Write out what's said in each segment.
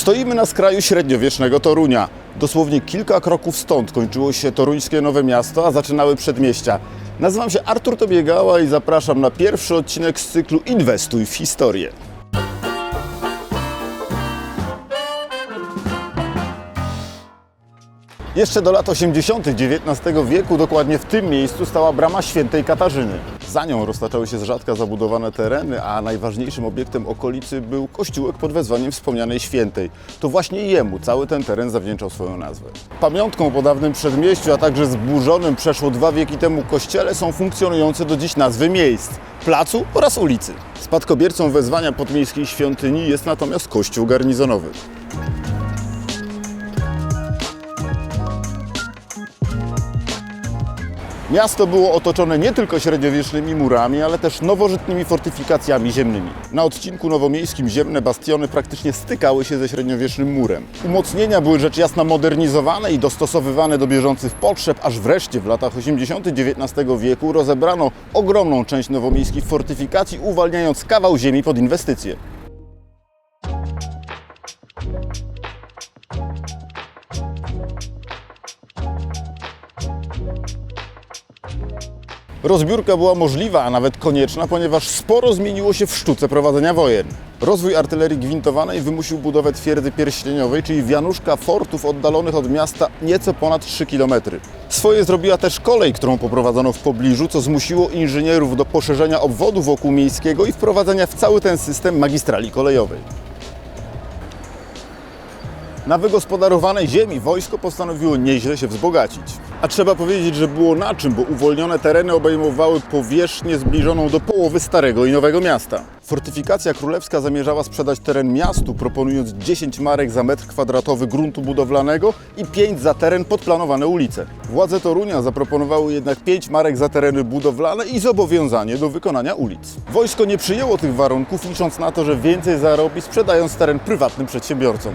Stoimy na skraju średniowiecznego Torunia. Dosłownie kilka kroków stąd kończyło się toruńskie Nowe Miasto, a zaczynały przedmieścia. Nazywam się Artur Tobiegała i zapraszam na pierwszy odcinek z cyklu Inwestuj w historię. Jeszcze do lat 80. XIX wieku, dokładnie w tym miejscu, stała brama świętej Katarzyny. Za nią roztaczały się z rzadka zabudowane tereny, a najważniejszym obiektem okolicy był kościółek pod wezwaniem wspomnianej świętej. To właśnie jemu cały ten teren zawdzięczał swoją nazwę. Pamiątką po dawnym przedmieściu, a także zburzonym przeszło dwa wieki temu kościele są funkcjonujące do dziś nazwy miejsc, placu oraz ulicy. Spadkobiercą wezwania podmiejskiej świątyni jest natomiast kościół garnizonowy. Miasto było otoczone nie tylko średniowiecznymi murami, ale też nowożytnymi fortyfikacjami ziemnymi. Na odcinku nowomiejskim ziemne bastiony praktycznie stykały się ze średniowiecznym murem. Umocnienia były rzecz jasna modernizowane i dostosowywane do bieżących potrzeb, aż wreszcie w latach 80. XIX wieku rozebrano ogromną część nowomiejskich fortyfikacji, uwalniając kawał ziemi pod inwestycje. Rozbiórka była możliwa, a nawet konieczna, ponieważ sporo zmieniło się w sztuce prowadzenia wojen. Rozwój artylerii gwintowanej wymusił budowę twierdzy pierścieniowej, czyli wianuszka fortów oddalonych od miasta nieco ponad 3 km. Swoje zrobiła też kolej, którą poprowadzono w pobliżu, co zmusiło inżynierów do poszerzenia obwodu wokół miejskiego i wprowadzenia w cały ten system magistrali kolejowej. Na wygospodarowanej ziemi wojsko postanowiło nieźle się wzbogacić. A trzeba powiedzieć, że było na czym, bo uwolnione tereny obejmowały powierzchnię zbliżoną do połowy Starego i Nowego Miasta. Fortyfikacja królewska zamierzała sprzedać teren miastu, proponując 10 marek za metr kwadratowy gruntu budowlanego i 5 za teren pod planowane ulice. Władze Torunia zaproponowały jednak 5 marek za tereny budowlane i zobowiązanie do wykonania ulic. Wojsko nie przyjęło tych warunków, licząc na to, że więcej zarobi sprzedając teren prywatnym przedsiębiorcom.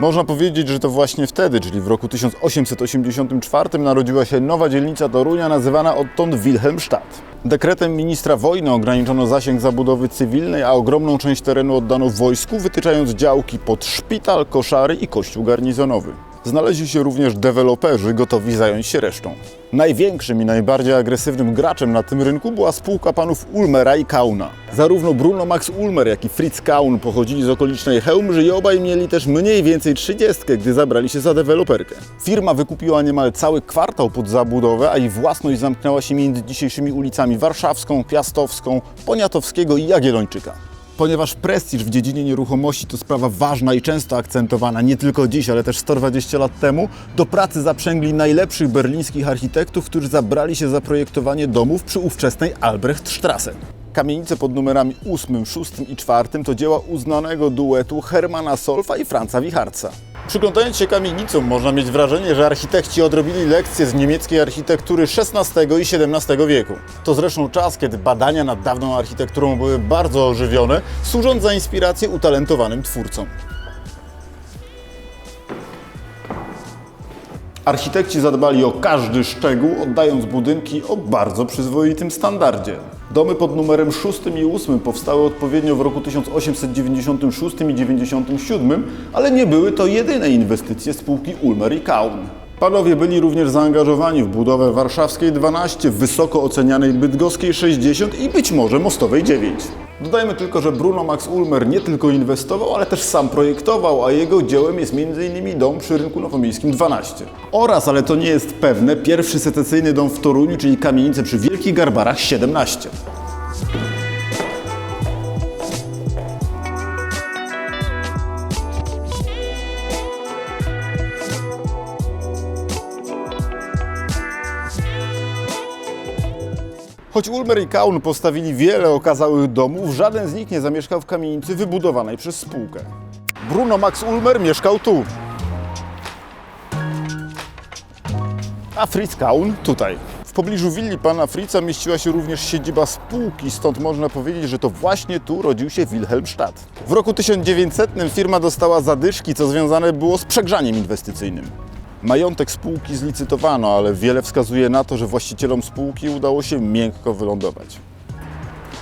Można powiedzieć, że to właśnie wtedy, czyli w roku 1884 narodziła się nowa dzielnica Torunia nazywana odtąd Wilhelmstadt. Dekretem ministra wojny ograniczono zasięg zabudowy cywilnej, a ogromną część terenu oddano wojsku, wytyczając działki pod szpital, koszary i kościół garnizonowy. Znaleźli się również deweloperzy gotowi zająć się resztą. Największym i najbardziej agresywnym graczem na tym rynku była spółka panów Ulmera i Kauna. Zarówno Bruno Max Ulmer, jak i Fritz Kaun pochodzili z okolicznej Chełmży i obaj mieli też mniej więcej trzydziestkę, gdy zabrali się za deweloperkę. Firma wykupiła niemal cały kwartał pod zabudowę, a jej własność zamknęła się między dzisiejszymi ulicami Warszawską, Piastowską, Poniatowskiego i Jagiellończyka. Ponieważ prestiż w dziedzinie nieruchomości to sprawa ważna i często akcentowana nie tylko dziś, ale też 120 lat temu, do pracy zaprzęgli najlepszych berlińskich architektów, którzy zabrali się za projektowanie domów przy ówczesnej Albrechtstrasse. Kamienice pod numerami 8, 6 i 4 to dzieła uznanego duetu Hermana Solfa i Franza Wicharca. Przyglądając się kamienicom można mieć wrażenie, że architekci odrobili lekcje z niemieckiej architektury XVI i XVII wieku. To zresztą czas, kiedy badania nad dawną architekturą były bardzo ożywione, służąc za inspirację utalentowanym twórcom. Architekci zadbali o każdy szczegół, oddając budynki o bardzo przyzwoitym standardzie. Domy pod numerem 6 i 8 powstały odpowiednio w roku 1896 i 97, ale nie były to jedyne inwestycje spółki Ulmer i Kaun. Panowie byli również zaangażowani w budowę warszawskiej 12, wysoko ocenianej bydgoskiej 60 i być może mostowej 9. Dodajmy tylko, że Bruno Max Ulmer nie tylko inwestował, ale też sam projektował, a jego dziełem jest m.in. dom przy rynku nowomiejskim 12. Oraz, ale to nie jest pewne, pierwszy secesyjny dom w Toruniu, czyli kamienicę przy Wielkich Garbarach 17. Choć Ulmer i Kaun postawili wiele okazałych domów, żaden z nich nie zamieszkał w kamienicy wybudowanej przez spółkę. Bruno Max Ulmer mieszkał tu. A Fritz Kaun tutaj. W pobliżu willi pana Fritza mieściła się również siedziba spółki, stąd można powiedzieć, że to właśnie tu rodził się Wilhelmstadt. W roku 1900 firma dostała zadyszki, co związane było z przegrzaniem inwestycyjnym. Majątek spółki zlicytowano, ale wiele wskazuje na to, że właścicielom spółki udało się miękko wylądować.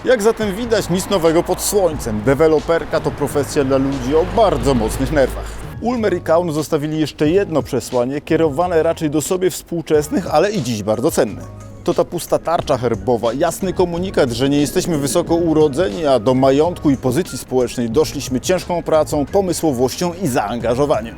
Jak zatem widać, nic nowego pod słońcem. Deweloperka to profesja dla ludzi o bardzo mocnych nerwach. Ulmer i Kaun zostawili jeszcze jedno przesłanie, kierowane raczej do sobie współczesnych, ale i dziś bardzo cenne. To ta pusta tarcza herbowa, jasny komunikat, że nie jesteśmy wysoko urodzeni, a do majątku i pozycji społecznej doszliśmy ciężką pracą, pomysłowością i zaangażowaniem.